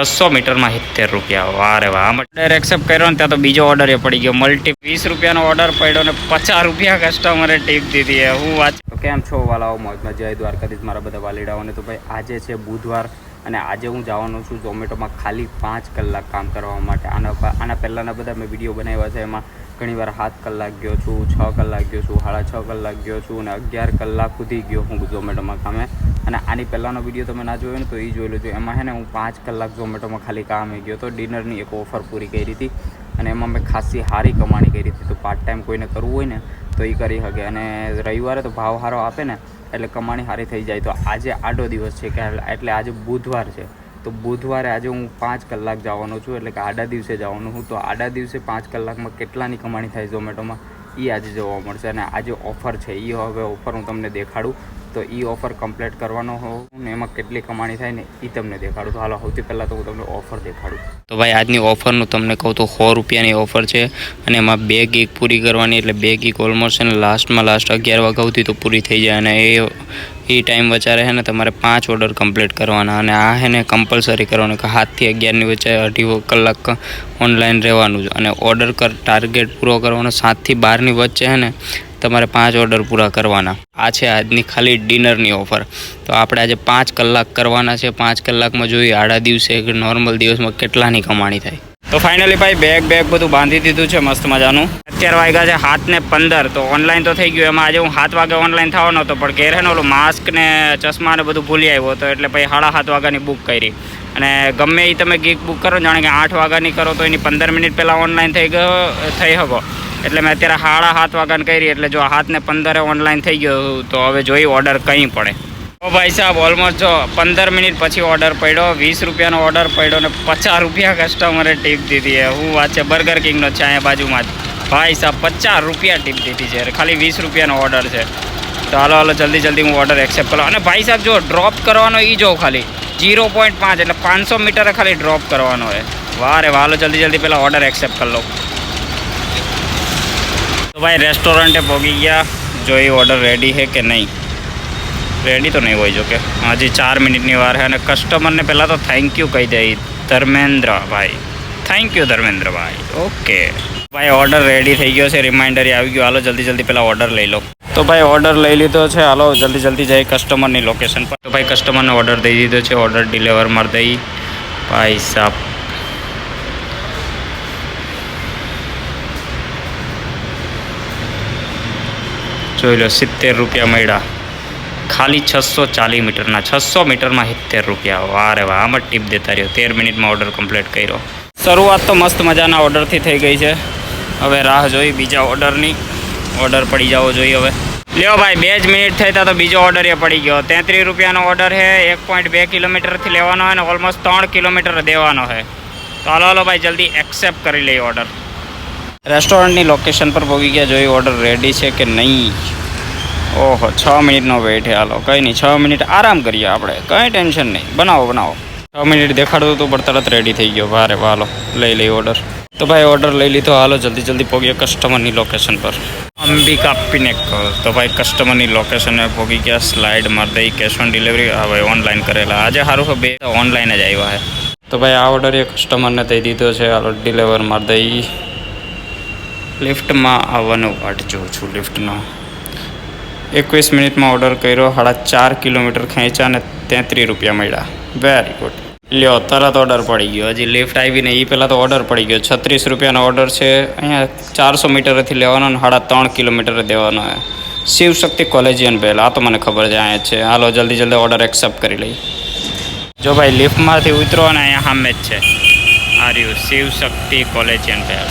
છસો મીટરમાં સિત્તેર રૂપિયા. વારે વાહ ઓર્ડર એક્સેપ્ટ કર્યો ને ત્યાં તો બીજો ઓર્ડર એ પડી ગયો. મલ્ટી વીસ રૂપિયાનો ઓર્ડર પડ્યો ને પચાસ રૂપિયા કસ્ટમરે ટીપ દીધી હું વાત કેમ છો વાલાઓ? મોજમાં જય દ્વારકાધીશ, મારા બધા વાલીડાઓને. તો ભાઈ, આજે છે બુધવાર અને આજે હું જવાનો છું ઝોમેટોમાં ખાલી પાંચ કલાક કામ કરવા માટે. આના આના પહેલાંના બધા મેં વીડિયો બનાવ્યા છે. એમાં ઘણીવાર સાત કલાક ગયો છું, છ કલાક ગયો છું, સાડા છ કલાક ગયો છું અને અગિયાર કલાક સુધી ગયો હું ઝોમેટોમાં કામે. અને આની પહેલાંનો વીડિયો તમે ના જોયો ને તો એ જોઈ લેજો. એમાં છે ને હું પાંચ કલાક ઝોમેટોમાં ખાલી કામે ગયો તો ડિનરની એક ઓફર પૂરી કરી હતી અને એમાં મેં ખાસી સારી કમાણી કરી હતી. તો પાર્ટ ટાઈમ કોઈને કરવું હોય ને તો એ કરી શકે. અને રવિવારે તો ભાવ સારો આપે ને એટલે કમાણી સારી થઈ જાય. તો આજે આડો દિવસ છે કે એટલે આજે બુધવાર છે. તો બુધવારે આજે હું પાંચ કલાક જવાનો છું, એટલે કે આડા દિવસે જવાનું હું. તો આડા દિવસે પાંચ કલાકમાં કેટલાની કમાણી થાય ઝોમેટોમાં? એ આજે જોવા મળશે. અને આજે ઓફર છે એ હવે ઓફર હું તમને દેખાડું. તો એ ઓફર કમ્પ્લીટ કરવાનો હોઉં ને એમાં કેટલી કમાણી થાય ને એ તમને દેખાડું. તો હાલો, સૌથી પહેલાં તો હું તમને ઓફર દેખાડું. તો ભાઈ, આજની ઓફરનું તમને કહું તો સો રૂપિયાની ઓફર છે. અને એમાં બે ગીક પૂરી કરવાની, એટલે બે ગીક ઓલમોસ્ટ અને લાસ્ટમાં લાસ્ટ અગિયાર વાગ્યા સુધી તો પૂરી થઈ જાય. અને એ એ ટાઈમ વચ્ચે છે ને તમારે પાંચ ઓર્ડર કમ્પ્લીટ કરવાના અને આ છે ને કમ્પલસરી કરવાનું કે સાતથી અગિયારની વચ્ચે અઢી કલાક ઓનલાઈન રહેવાનું છે અને ઓર્ડર કર ટાર્ગેટ પૂરો કરવાનો સાતથી બારની વચ્ચે છે ને તમારે પાંચ ઓર્ડર પૂરા કરવાના. આ છે આજની ખાલી ડિનરની ઓફર તો આપણે આજે પાંચ કલાક કરવાના છે. પાંચ કલાકમાં જોઈએ આડા દિવસે કે નોર્મલ દિવસમાં કેટલાની કમાણી થાય. તો ફાઇનલી ભાઈ બેગ બેગ બધું બાંધી દીધું છે મસ્ત મજાનું. અત્યારે વાગ્યા છે હાથ ને પંદર, તો ઓનલાઈન તો થઈ ગયું. એમાં આજે હું સાત વાગે ઓનલાઈન થવાનો હતો, પણ ઘેર ને ઓલું માસ્ક ને ચશ્મા ને બધું ભૂલી આવ્યો હતો, એટલે ભાઈ સાડા સાત વાગ્યાની બુક કરી. અને ગમે એ તમે ગીક બુક કરો, જાણે કે આઠ વાગ્યાની કરો, તો એની પંદર મિનિટ પહેલાં ઓનલાઈન થઈ ગયો, થઈ શકો એટલે મેં અત્યારે સાડા સાત વાગ્યાની કરી, એટલે જો હાથ ને પંદરે ઓનલાઈન થઈ ગયો, તો હવે જોઈ ઓર્ડર કંઈ પડે. ઓ ભાઈ સાહેબ ઓલમોસ્ટ જો પંદર મિનિટ પછી ઓર્ડર પડ્યો, વીસ રૂપિયાનો ઓર્ડર પડ્યો ને પચાસ રૂપિયા કસ્ટમરે ટીપ દીધી છે. હું વાત છે બર્ગર કિંગનો છે, અહીંયા બાજુમાં જ. ભાઈ સાહેબ, પચાસ રૂપિયા ટીપ દીધી છે. ખાલી વીસ રૂપિયાનો ઓર્ડર છે. તો હાલો હાલો, જલ્દી જલ્દી હું ઓર્ડર એક્સેપ્ટ કરો. અને ભાઈ સાહેબ, જો ડ્રોપ કરવાનો એ જો ખાલી. જીરો પોઈન્ટ પાંચ એટલે પાંચસો મીટરે ખાલી ડ્રોપ કરવાનો હોય વારે વાલો જલ્દી જલ્દી પહેલાં ઓર્ડર એક્સેપ્ટ કરી લો તો ભાઈ રેસ્ટોરન્ટે પહોંચી ગયા. જો એ ઓર્ડર રેડી છે કે નહીં? રેડી તો નહીં હોય જોકે. હજી ચાર મિનિટની વાર છે અને કસ્ટમરને પહેલાં તો થેન્ક યુ કહી દઈ ધર્મેન્દ્ર ભાઈ થેન્ક યુ ધર્મેન્દ્રભાઈ. ઓકે ભાઈ ઓર્ડર રેડી થઈ ગયો છે. રિમાઇન્ડર આવી ગયો. હાલો, જલ્દી જલ્દી પહેલાં ઓર્ડર લઈ લો. તો ભાઈ ઓર્ડર લઈ લીધો છે. હાલો, જલ્દી જલ્દી જઈ કસ્ટમરની લોકેશન પર. તો ભાઈ કસ્ટમરને ઓર્ડર દઈ દીધો છે. ઓર્ડર ડિલિવર મારી દઈ. ભાઈ સાહેબ જોઈ લો, સિત્તેર રૂપિયા મળ્યા. ખાલી છસો ચાલીસ મીટરના, છસો મીટરમાં સિત્તેર રૂપિયા. વારે વાહ, આમ ટીપ દેતા રહ્યો. તેર મિનિટમાં ઓર્ડર કમ્પ્લીટ કર્યો. શરૂઆત તો મસ્ત મજાના ઓર્ડરથી થઈ ગઈ છે. હવે રાહ જોઈ, બીજા ઓર્ડરની ઓર્ડર પડી જવો જોઈએ હવે. લ્યો ભાઈ, બે જ મિનિટ થઈ તા બીજો ઓર્ડર એ પડી ગયો. તેત્રીસ રૂપિયાનો ઓર્ડર છે, એક પોઈન્ટ બે કિલોમીટરથી લેવાનો હોય ને ઓલમોસ્ટ ત્રણ કિલોમીટર દેવાનો છે તો હાલો હાલો ભાઈ, જલ્દી એક્સેપ્ટ કરી લઈએ ઓર્ડર રેસ્ટોરન્ટની લોકેશન પર પહોંચી ગયા જોઈએ ઓર્ડર રેડી છે કે નહીં. ઓહો, છ મિનિટનો વેઇટ છે હાલો, કંઈ નહીં, છ મિનિટ આરામ કરીએ આપણે, કંઈ ટેન્શન નહીં. બનાવો બનાવો. છ મિનિટ દેખાડતું હતું પણ તરત રેડી થઈ ગયો, ભારે હાલો લઈ લઈ ઓર્ડર તો ભાઈ ઓર્ડર લઈ લીધો, હાલો, જલ્દી જલ્દી પહોંચીએ કસ્ટમરની લોકેશન પર. અંબિકા પિનેક તો ભાઈ કસ્ટમરની લોકેશને પહોંચી ગયા સ્લાઇડ મારી દઈ કેશ ઓન ડિલિવરી હવે ઓનલાઈન કરેલા. આજે સારું છે, બે ઓનલાઈન જ આવ્યા છે તો ભાઈ, આ ઓર્ડર એ કસ્ટમરને દઈ દીધો છે, હાલો ડિલિવર મારી દઈ. લિફ્ટમાં આવવાનું વાટ જોઉં છું લિફ્ટનો એકવીસ મિનિટમાં ઓર્ડર કર્યો, સાડા ચાર કિલોમીટર ખેંચ્યા અને તેત્રીસ રૂપિયા મળ્યા. વેરી ગુડ લ્યો, તરત ઓર્ડર પડી ગયો. હજી લિફ્ટ આવીને એ પહેલાં તો ઓર્ડર પડી ગયો. છત્રીસ રૂપિયાનો ઓર્ડર છે, અહીંયા ચારસો મીટરથી લેવાનો અને સાડા ત્રણ કિલોમીટર દેવાનો છે. શિવશક્તિ કોલેજિયન બેલ આ તો મને ખબર છે, અહીંયા છે. હાલો, જલ્દી જલ્દી ઓર્ડર એક્સેપ્ટ કરી લઈ જો ભાઈ લિફ્ટમાંથી ઉતરો અને અહીંયા સામે જ છે. આ રહ્યું શિવશક્તિ કોલેજિયન બેલ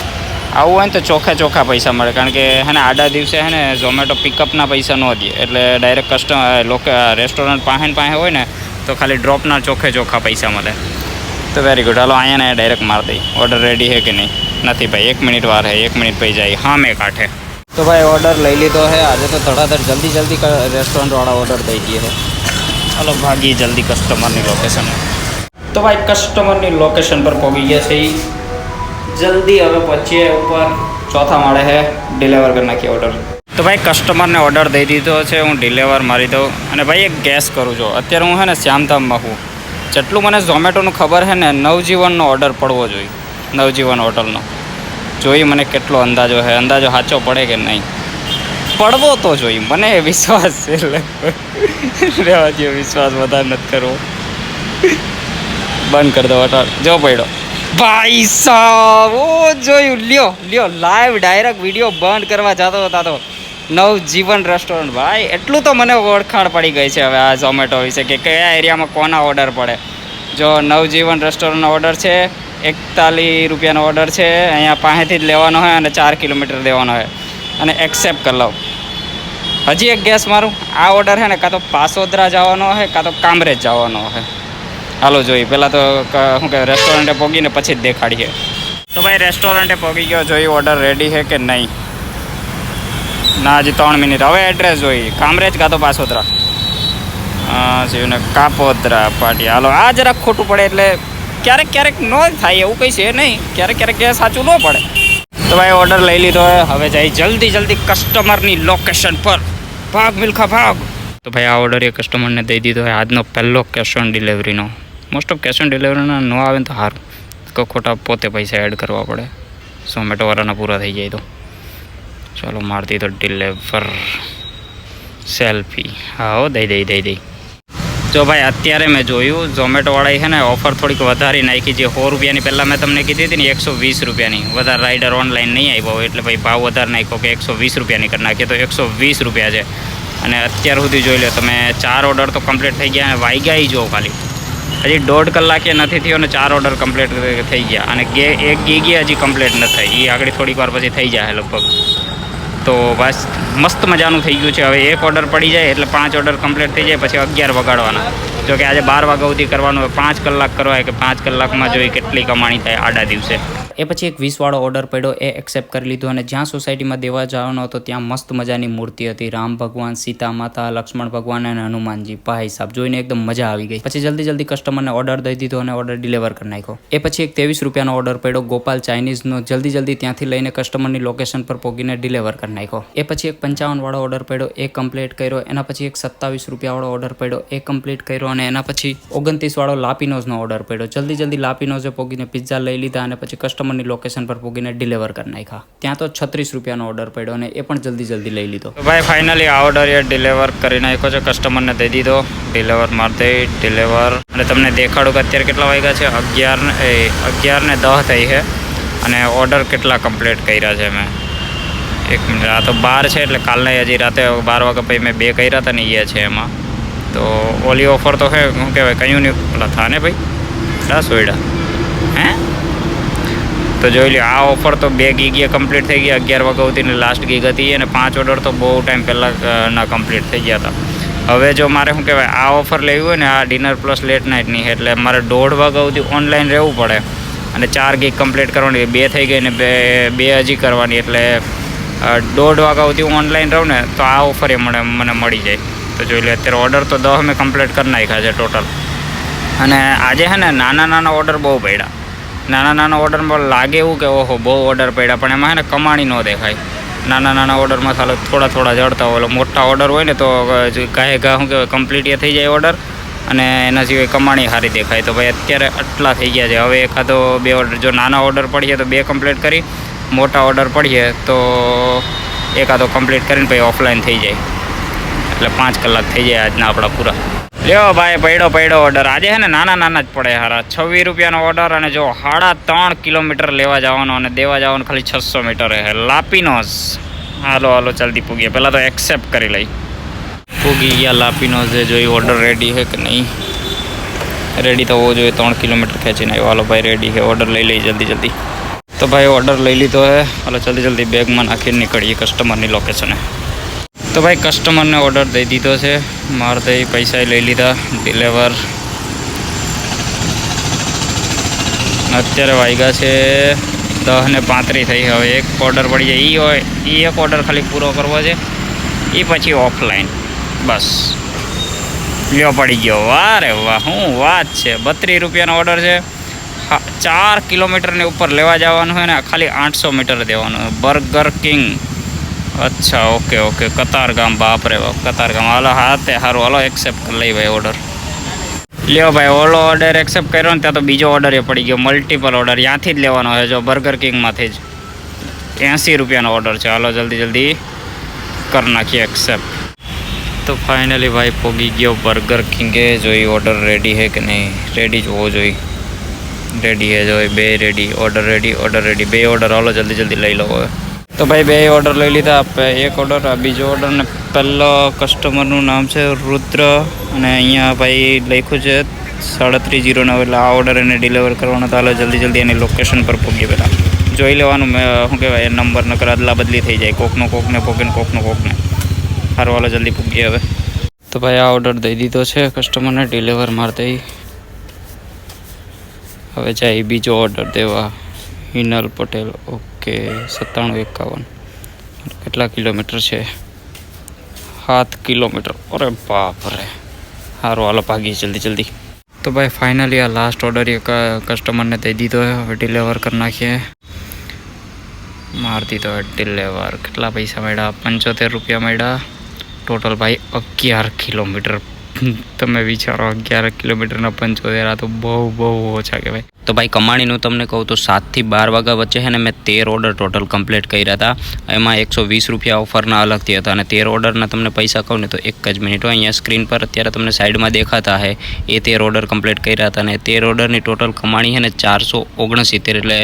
આવું હોય ને તો ચોખ્ખા ચોખ્ખા પૈસા મળે. કારણ કે હે ને આડા દિવસે હે ને ઝોમેટો પિકઅપના પૈસા ન દે. એટલે ડાયરેક્ટ કસ્ટમર લોકો રેસ્ટોરન્ટ પાસે પાસે હોય ને તો ખાલી ડ્રોપના ચોખ્ખે ચોખ્ખા પૈસા મળે. તો વેરી ગુડ હાલો, અહીંયા ને ડાયરેક્ટ માર દઈ. ઓર્ડર રેડી છે કે નહીં? નથી ભાઈ, એક મિનિટ વાર હે, એક મિનિટ પછી જાય. હા મેં કાંઠે. તો ભાઈ ઓર્ડર લઈ લીધો હે. આજે તો ધડાધડ જલ્દી જલ્દી રેસ્ટોરન્ટવાળા ઓર્ડર દઈ દઈએ છે હાલો, ભાગીએ જલ્દી કસ્ટમરની લોકેશન તો ભાઈ કસ્ટમરની લોકેશન પર પહોંચી ગયા છે. જલ્દી હવે પહોંચીએ ઉપર ચોથા માળે છે ડિલિવર કરી નાખીએ ઓર્ડર તો ભાઈ કસ્ટમરને ઓર્ડર દઈ દીધો છે, હું ડિલિવર મારી દઉં. અને ભાઈ એક ગેસ કરું છું. અત્યારે હું છે ને શ્યામધામમાં હું. જેટલું મને ઝોમેટોનું ખબર છે ને, નવજીવનનો ઓર્ડર પડવો જોઈએ. નવજીવન હોટલનો. જોઈ મને કેટલો અંદાજો છે અંદાજો સાચો પડે કે નહીં? પડવો તો જોઈએ. મને વિશ્વાસ છે રહેવા જેવો વિશ્વાસ વધારે નથી કરવો. બંધ કરી દો હોટલ જો પડ્યો. ભાઈ સાહેબ ઓ જોયું, લ્યો લ્યો લાઈવ ડાયરેક્ટ વીડિયો બંધ કરવા જતો હતા તો. નવજીવન રેસ્ટોરન્ટ ભાઈ, એટલું તો મને ઓળખાણ પડી ગઈ છે હવે આ ઝોમેટો વિશે કે કયા એરિયામાં કોના ઓર્ડર પડે. જો નવજીવન રેસ્ટોરન્ટનો ઓર્ડર છે, એકતાલીસ રૂપિયાનો ઓર્ડર છે, અહીંયા પાસેથી જ લેવાનો હોય અને ચાર કિલોમીટર દેવાનો હોય. અને એક્સેપ્ટ કરી લઉં. હજી એક ગેસ મારું, આ ઓર્ડર છે ને કાં તો પાસોદરા જવાનો હોય, કાં તો કામરેજ જવાનો હોય. હાલો જોઈએ. પહેલાં તો શું કે રેસ્ટોરન્ટે પહોંચીને પછી જ દેખાડીએ. તો ભાઈ રેસ્ટોરન્ટે પહોંચી ગયો. જોઈએ ઓર્ડર રેડી છે કે નહીં? ના હજી ત્રણ મિનિટ. હવે એડ્રેસ જોઈ. કામરેજ કાં તો પાસોદરા હા ને કાપોદરા પાટી હાલો આ જરાક ખોટું પડે એટલે ક્યારેક ક્યારેક ન થાય એવું કંઈ છે નહીં. ક્યારેક ક્યારેક સાચું ન પડે. તો ભાઈ ઓર્ડર લઈ લીધો. હવે જઈ જલ્દી જલ્દી કસ્ટમરની લોકેશન પર. ભાગ મિલ્ખા ભાગ. તો ભાઈ આ ઓર્ડર એ કસ્ટમરને દઈ દીધો. હોય આજનો પહેલો કેશ ઓન ડિલિવરીનો મોસ્ટ ઓફ કેશ ઓન ડિલિવરીના ન આવે તો સારું તો ખોટા પોતે પૈસા એડ કરવા પડે. ઝોમેટોવાળાના પૂરા થઈ જાય તો. ચાલો, મારતી તો ડિલેવર સેલ્ફી હા હો, દઈ દઈ દઈ દઈ. જો ભાઈ, અત્યારે મેં જોયું ઝોમેટોવાળાએ છે ને ઓફર થોડીક વધારી નાખી જે સો રૂપિયાની પહેલાં મેં તમને કીધી હતી ને, એકસો વીસ રૂપિયાની. વધારે રાઈડર ઓનલાઈન નહીં આવ્યો એટલે ભાઈ ભાવ વધારે નાખ્યો કે એકસો વીસ રૂપિયાની કરી નાખીએ તો એકસો વીસ રૂપિયા છે. અને અત્યાર સુધી જોઈ લો તમે ચાર ઓર્ડર તો કમ્પ્લીટ થઈ ગયા અને વાઈ ગયા જો ખાલી. હજી દોઢ કલાકે નથી થયો અને ચાર ઓર્ડર કમ્પ્લીટ થઈ ગયા. અને ગે એક ગીગી હજી કમ્પ્લીટ ન થઈ. એ આગળ થોડીક વાર પછી થઈ જાય લગભગ. તો બસ મસ્ત મજાનું થઈ ગયું છે. હવે એક ઓર્ડર પડી જાય એટલે પાંચ ઓર્ડર કમ્પ્લીટ થઈ જાય, પછી અગિયાર વગાડવાના. જો કે આજે બાર વાગ્યા સુધી કરવાનું પાંચ કલાક કરવા કે પાંચ કલાકમાં જોઈ કેટલી કમાણી થાય આડા દિવસે. એ પછી એક વીસવાળો ઓર્ડર પડ્યો, એ એક્સેપ્ટ કરી લીધો અને જ્યાં સોસાયટીમાં દેવા જવાનો હતો, ત્યાં મસ્ત મજાની મૂર્તિ હતી. રામ ભગવાન, સીતા માતા, લક્ષ્મણ ભગવાન અને હનુમાનજી. ભાઈ સાહેબ જોઈને એકદમ મજા આવી ગઈ. પછી જલ્દી જલ્દી કસ્ટમરને ઓર્ડર દઈ દીધો અને ઓર્ડર ડિલિવર કરી નાખ્યો. એ પછી એક ત્રેવીસ રૂપિયાનો ઓર્ડર પડ્યો, ગોપાલ ચાઇનીઝનો જલ્દી જલ્દી ત્યાંથી લઈને કસ્ટમરની લોકેશન પર પહોંચીને ડિલિવર કરી નાખ્યો. એ પછી એક પંચાવન વાળો ઓર્ડર પડ્યો, એ કમ્પ્લીટ કર્યો. એના પછી એક સત્તાવીસ રૂપિયાવાળો ઓર્ડર પડ્યો, એ કમ્પ્લીટ કર્યો અને એના પછી ઓગણત્રીસ વાળો લાપીનોઝનો ઓર્ડર પડ્યો. જલ્દી જલ્દી લાપીનોઝે પહોંચીને પિઝા લઈ લીધા અને પછી કસ્ટમરની લોકેશન પર પૂગીને ડિલિવર કરી નાખ્યા. ત્યાં તો છત્રીસ રૂપિયાનો ઓર્ડર પડ્યો અને એ પણ જલ્દી જલ્દી લઈ લીધો. ભાઈ ફાઇનલી આ ઓર્ડર એ ડિલિવર કરી નાખ્યો છે કસ્ટમરને દઈ દીધો. ડિલિવર મારી દઈ ડિલિવર અને તમને દેખાડું કે અત્યારે કેટલા વાગ્યા છે? અગિયાર એ, અગિયાર ને દહ થઈ છે. અને ઓર્ડર કેટલા કમ્પ્લીટ કર્યા છે મેં? એક મિનિટ, આ તો બાર છે એટલે કાલને હજી રાતે બાર વાગ્યા પછી મેં બે કર્યા હતા ને એ છે એમાં. તો ઓલી ઓફર તો હે શું કહેવાય, કયું નહીં ઓલા થાને ભાઈ? દસ વેડા હે? તો જોઈ લો આ ઓફર તો બે ગીગ કમ્પ્લીટ થઈ ગયા, અગિયાર વાગ્યા સુધીની લાસ્ટ ગીગ હતી અને પાંચ ઓર્ડર તો બહુ ટાઈમ પહેલાં ના કમ્પ્લીટ થઈ ગયા હતા. હવે જો મારે શું કહેવાય, આ ઓફર લેવી હોય ને, આ ડિનર પ્લસ લેટ નાઇટની એટલે મારે દોઢ વાગ્યા સુધી ઓનલાઈન રહેવું પડે અને ચાર ગીગ કમ્પ્લીટ કરવાની, બે થઈ ગઈ ને બે બે હજી કરવાની, એટલે દોઢ વાગ્યા સુધી ઓનલાઈન રહું ને, તો આ ઓફર એ મને મને મળી જાય. તો જોઈ લે અત્યારે ઓર્ડર તો દસ મેં કમ્પ્લીટ કરી નાખ્યા છે ટોટલ અને આજે છે ને નાના નાના ઓર્ડર બહુ પડ્યા. નાના નાના ઓર્ડરમાં લાગે એવું કે ઓહો, બહુ ઓર્ડર પડ્યા, પણ એમાં છે ને કમાણી ન દેખાય. નાના નાના ઓર્ડરમાં ચાલો થોડા થોડા જડતા હોય મોટા ઓર્ડર હોય ને તો ગાહે ગા શું કહેવાય કમ્પ્લીટ એ થઈ જાય ઓર્ડર, અને એના સિવાય કમાણી સારી દેખાય. તો ભાઈ અત્યારે આટલા થઈ ગયા છે. હવે એકાદો બે ઓર્ડર, જો નાના ઓર્ડર પડીએ તો બે કમ્પ્લીટ કરી, મોટા ઓર્ડર પડીએ તો એકાદો કમ્પ્લીટ કરીને પછી ઓફલાઈન થઈ જાય. એટલે પાંચ કલાક થઈ જાય આજના આપણા પૂરા. લ્યો ભાઈ, પડ્યો પડ્યો ઓર્ડર આજે છે ને નાના નાના જ પડે હારા. છવ્વીસ રૂપિયાનો ઓર્ડર અને જો સાડા ત્રણ કિલોમીટર લેવા જવાનો અને દેવા જવાનું ખાલી છસો મીટર હે. લાપીનોઝ. હાલો હાલો જલ્દી પૂગીએ. પહેલાં તો એક્સેપ્ટ કરી લઈ. પૂગી ગયા લાપીનોઝ જોઈ ઓર્ડર રેડી છે કે નહીં? રેડી તો હોવો જોઈએ, ત્રણ કિલોમીટર ખેંચીને આવ્યો. હાલો ભાઈ રેડી હે. ઓર્ડર લઈ લઈ જલ્દી જલ્દી. તો ભાઈ ઓર્ડર લઈ લીધો હે. હાલો, જલ્દી જલ્દી બેગમાં નાખીને નીકળીએ કસ્ટમરની લોકેશને તો ભાઈ કસ્ટમરને ઓર્ડર દઈ દીધો છે. મારે તો પૈસા લઈ લીધા ડિલેવર અત્યારે વાગ્યા છે દસ ને પાંત્રીસ થઈ હવે. એક ઓર્ડર પડી જાય એ હોય એ એક ઓર્ડર ખાલી પૂરો કરવો છે. એ પછી ઓફલાઈન બસ. લ્યો પડી ગયો. વાહ રે વાહ શું વાત છે. બત્રીસ રૂપિયાનો ઓર્ડર છે. ચાર કિલોમીટરની ઉપર લેવા જવાનું હોય ને, ખાલી આઠસો મીટર દેવાનું. બર્ગર કિંગ અચ્છા ઓકે ઓકે કતારગામ બાપ રે બાપ કતારગામ હાલો હા તે સારું હાલો એક્સેપ્ટ કરી લઈ ભાઈ ઓર્ડર લ્યો ભાઈ, ઓલો ઓર્ડર એક્સેપ્ટ કર્યો ને ત્યાં તો બીજો ઓર્ડર એ પડી ગયો મલ્ટિપલ ઓર્ડર ત્યાંથી જ લેવાનો છે જો બર્ગર કિંગમાંથી જ. એંસી રૂપિયાનો ઓર્ડર છે. હાલો, જલ્દી જલ્દી કરી નાખીએ એક્સેપ્ટ તો ફાઇનલી ભાઈ પોગી ગયો બર્ગર કિંગે જોઈ ઓર્ડર રેડી હે કે નહીં? રેડી જ હોવો જોઈએ. રેડી હે જોઈ બે ready order ready order ready બે ઓર્ડર હાલો, જલ્દી જલ્દી લઈ લો હવે. તો ભાઈ બે ઓર્ડર લઈ લીધા એક ઓર્ડર આ બીજો ઓર્ડર ને પહેલો કસ્ટમરનું નામ છે રુદ્ર અને અહીંયા ભાઈ લખ્યું છે સાડત્રીસ જીરો નવ, એટલે આ ઓર્ડર એને ડિલિવર કરવાનો તો હાલો જલ્દી જલ્દી એની લોકેશન પર પહોંચીએ પહેલાં. જોઈ લેવાનું મેં શું કહેવાય નંબર નકર અદલા બદલી થઈ જાય, કોકનો કોકને પોકે ને કોકનો કોકને. સારું હાલો જલ્દી પહોંચીએ હવે. તો ભાઈ આ ઓર્ડર દઈ દીધો છે કસ્ટમરને ડિલિવર માર દઈ હવે જાય બીજો ઓર્ડર દેવા. હિનલ પટેલ, ઓકે. સત્તાણું એકાવન. કેટલા કિલોમીટર છે? સાત કિલોમીટર. અરે બાપ રે. સારું હાલો ભાગી જલ્દી જલ્દી. તો ભાઈ ફાઇનલી આ લાસ્ટ ઓર્ડર એ કસ્ટમરને દઈ દીધો. છે હવે ડિલિવર કરી નાખીએ. માર દીધો ડિલિવર કેટલા પૈસા મળ્યા? પંચોતેર રૂપિયા મળ્યા. ટોટલ ભાઈ, અગિયાર કિલોમીટર. તમે વિચારો, અગિયાર કિલોમીટરના પંચોતેર, આ તો બહુ બહુ ઓછા કહેવાય. તો ભાઈ કમાણીનું તમને કહું તો સાતથી બાર વાગ્યા વચ્ચે છે ને મેં તેર ઓર્ડર ટોટલ કમ્પ્લીટ કર્યા હતા. એમાં એકસો વીસ રૂપિયા ઓફરના અલગથી હતા અને તેર ઓર્ડરના તમને પૈસા કહું ને તો એક જ મિનિટ હોય અહીંયા સ્ક્રીન પર અત્યારે તમને સાઈડમાં દેખાતા હે. એ તેર ઓર્ડર કમ્પ્લીટ કર્યા હતા અને તેર ઓર્ડરની ટોટલ કમાણી છે ને ચારસો ઓગણસિત્તેર એટલે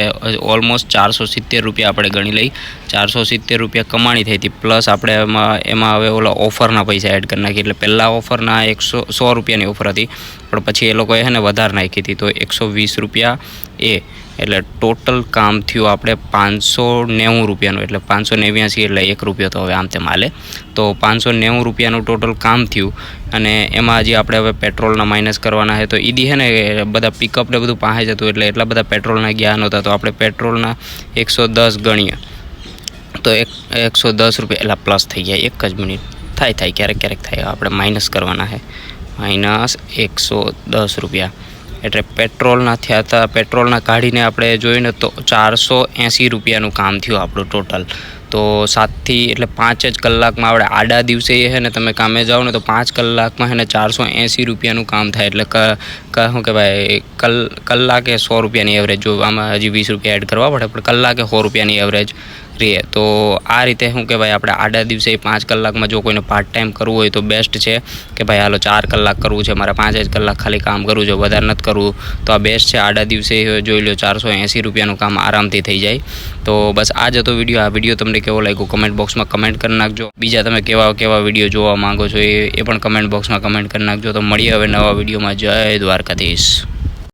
ઓલમોસ્ટ ચારસો સિત્તેર રૂપિયા આપણે ગણી લઈ. ચારસો સિત્તેર રૂપિયા કમાણી થઈ હતી. પ્લસ આપણે એમાં એમાં હવે ઓલા ઓફરના પૈસા એડ કરી નાખી. એટલે પહેલાં ઓફરના એકસો સો રૂપિયાની ઓફર હતી. પણ પછી એ લોકોએ છે ને વધારે નાખી હતી. તો એકસો વીસ રૂપિયા એ, એટલે ટોટલ કામ થયું આપણે પાંચસો નેવું રૂપિયાનું. એટલે પાંચસો નેવ્યાસી એટલે એક રૂપિયો તો હવે આમ તેમ હાલે. તો પાંચસો નેવું રૂપિયાનું ટોટલ કામ થયું. અને એમાં હજી આપણે હવે પેટ્રોલના માઇનસ કરવાના છે. તો ઈદી છે ને બધા પિકઅપ ને બધું પાસે જતું. એટલે એટલા બધા પેટ્રોલના ગયા નહોતા. તો આપણે પેટ્રોલના એકસો દસ ગણીએ. તો એક, એકસો દસ રૂપિયા એટલે પ્લસ થઈ ગયા. એક જ મિનિટ. થાય થાય. ક્યારેક ક્યારેક થાય. આપણે માઇનસ કરવાના છે. માઇનસ એકસો દસ રૂપિયા. એટલે પેટ્રોલના થયા હતા, પેટ્રોલના કાઢીને આપણે જોઈને તો ચારસો એંસી રૂપિયાનું કામ થયું આપણું ટોટલ. તો સાતથી, એટલે પાંચ જ કલાકમાં આપણે આડા દિવસે છે ને તમે કામે જાઓ ને તો પાંચ કલાકમાં છે ને ચારસો એંસી રૂપિયાનું કામ થાય. એટલે શું કહેવાય, કલ, કલાકે સો રૂપિયાની એવરેજ જો આમાં હજી વીસ રૂપિયા એડ કરવા પડે, પણ કલાકે સો રૂપિયાની એવરેજ રહે તો આ રીતે શું કહેવાય, આપણે આડા દિવસે પાંચ કલાકમાં જો કોઈને પાર્ટ ટાઈમ કરવું હોય તો બેસ્ટ છે કે ભાઈ, હાલો, ચાર કલાક કરવું છે, મારે પાંચ જ કલાક ખાલી કામ કરવું છે, વધારે નથી કરવું. તો આ બેસ્ટ છે, આડા દિવસે જોઈ લો ચારસો એંસી રૂપિયાનું કામ આરામથી થઈ જાય. તો બસ આ જ હતો વીડિયો આ વીડિયો તમને કેવો લાગ્યો કમેન્ટ બોક્સમાં કમેન્ટ કરી નાખજો. બીજા તમે કેવા કેવા વીડિયો જોવા માંગો છો એ પણ કમેન્ટ બોક્સમાં કમેન્ટ કરી નાખજો. તો મળીએ હવે નવા વિડીયોમાં જય દ્વારકાધીશ.